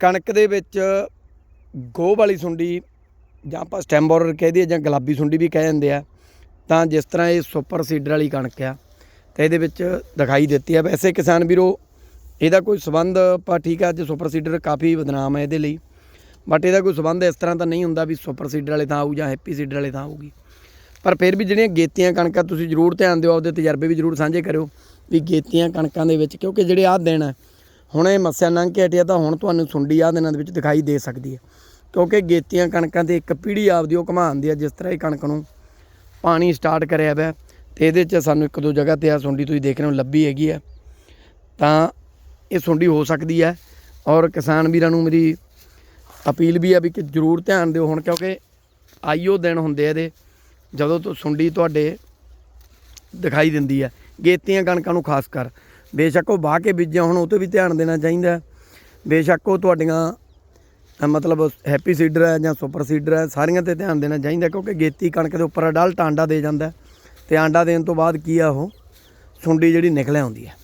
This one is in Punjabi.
ਕਣਕ ਦੇ ਵਿੱਚ ਗੋਹ ਵਾਲੀ ਸੁੰਡੀ ਜਾਂ ਆਪਾਂ ਸਟੈਮ ਬੋਰਰ ਕਹਿ ਦਈਏ ਜਾਂ ਗੁਲਾਬੀ ਸੁੰਡੀ ਵੀ ਕਹਿ ਜਾਂਦੇ ਆ, ਤਾਂ ਜਿਸ ਤਰ੍ਹਾਂ ਇਹ ਸੁਪਰ ਸੀਡਰ ਵਾਲੀ ਕਣਕ ਆ, ਤਾਂ ਇਹਦੇ ਵਿੱਚ ਦਿਖਾਈ ਦਿੱਤੀ ਆ। ਵੈਸੇ ਕਿਸਾਨ ਵੀਰੋ, ਇਹਦਾ ਕੋਈ ਸਬੰਧ ਆਪਾਂ ਠੀਕ ਆ, ਅੱਜ ਸੁਪਰ ਸੀਡਰ ਕਾਫੀ ਬਦਨਾਮ ਹੈ ਇਹਦੇ ਲਈ ਬਟ ਇਹਦਾ ਕੋਈ ਸਬੰਧ ਇਸ ਤਰ੍ਹਾਂ ਤਾਂ ਨਹੀਂ ਹੁੰਦਾ ਵੀ ਸੁਪਰ ਸੀਡਰ ਵਾਲੇ ਥਾਂ ਆਊ ਜਾਂ ਹੈਪੀ ਸੀਡਰ ਵਾਲੇ ਥਾਂ ਆਊਗੀ। ਪਰ ਫਿਰ ਵੀ ਜਿਹੜੀਆਂ ਗੇਤੀਆਂ ਕਣਕਾਂ ਤੁਸੀਂ ਜ਼ਰੂਰ ਧਿਆਨ ਦਿਓ, ਆਪਦੇ ਤਜਰਬੇ ਵੀ ਜ਼ਰੂਰ ਸਾਂਝੇ ਕਰਿਓ ਵੀ ਗੇਤੀਆਂ ਕਣਕਾਂ ਦੇ ਵਿੱਚ, ਕਿਉਂਕਿ ਜਿਹੜੇ ਆਹ ਦਿਨ ਹੈ ਹੁਣ ਇਹ ਮੱਸਿਆ ਲੰਘ ਕੇ ਹਟਿਆ ਤਾਂ ਹੁਣ ਤੁਹਾਨੂੰ ਸੁੰਡੀ ਆਹ ਦਿਨਾਂ ਦੇ ਵਿੱਚ ਦਿਖਾਈ ਦੇ ਸਕਦੀ ਹੈ। ਕਿਉਂਕਿ ਗੇਤੀਆਂ ਕਣਕਾਂ ਤੇ ਇੱਕ ਪੀੜੀ ਆਪਦੀ ਉਹ ਘਮਾਉਂਦੀ ਆ, ਜਿਸ ਤਰ੍ਹਾਂ ਇਹ ਕਣਕ ਨੂੰ ਪਾਣੀ ਸਟਾਰਟ ਕਰਿਆ ਪਿਆ। ਤੇ ਇਹਦੇ 'ਚ ਸਾਨੂੰ ਇੱਕ ਦੋ ਜਗ੍ਹਾ ਤੇ ਆ ਸੁੰਡੀ ਤੁਸੀਂ ਦੇਖ ਰਹੇ ਹੋ, ਲੱਭੀ ਹੈਗੀ ਆ। ਤਾਂ ਇਹ ਸੁੰਡੀ ਹੋ ਸਕਦੀ ਹੈ ਔਰ ਕਿਸਾਨ ਵੀਰਾਂ ਨੂੰ ਮੇਰੀ ਅਪੀਲ ਵੀ ਆ ਵੀ ਕਿ ਜ਼ਰੂਰ ਧਿਆਨ ਦਿਓ ਹੁਣ, ਕਿਉਂਕਿ ਆਈਓ ਦਿਨ ਹੁੰਦੇ ਆ ਇਹਦੇ, ਜਦੋਂ ਤੋਂ ਸੁੰਡੀ ਤੁਹਾਡੇ ਦਿਖਾਈ ਦਿੰਦੀ ਹੈ ਗੇਤੀਆਂ ਕਣਕਾਂ ਨੂੰ ਖਾਸ ਕਰ ਬੇਸ਼ੱਕ ਉਹ ਵਾਹ ਕੇ ਬੀਜਿਆ, ਹੁਣ ਉਹ ਤੇ ਵੀ ਧਿਆਨ ਦੇਣਾ ਚਾਹੀਦਾ। ਬੇਸ਼ੱਕ ਉਹ ਤੁਹਾਡੀਆਂ ਮਤਲਬ ਹੈਪੀ ਸੀਡਰ ਹੈ ਜਾਂ ਸੁਪਰ ਸੀਡਰ ਹੈ, ਸਾਰੀਆਂ ਤੇ ਧਿਆਨ ਦੇਣਾ ਚਾਹੀਦਾ, ਕਿਉਂਕਿ ਗੇਤੀ ਕਣਕ ਦੇ ਉੱਪਰ ਅਡਲਟ ਆਂਡਾ ਦੇ ਜਾਂਦਾ ਹੈ। ਤੇ ਆਂਡਾ ਦੇਣ ਤੋਂ ਬਾਅਦ ਕੀ ਆ ਉਹ? ਸੁੰਡੀ ਜਿਹੜੀ ਨਿਕਲ ਆਉਂਦੀ ਹੈ।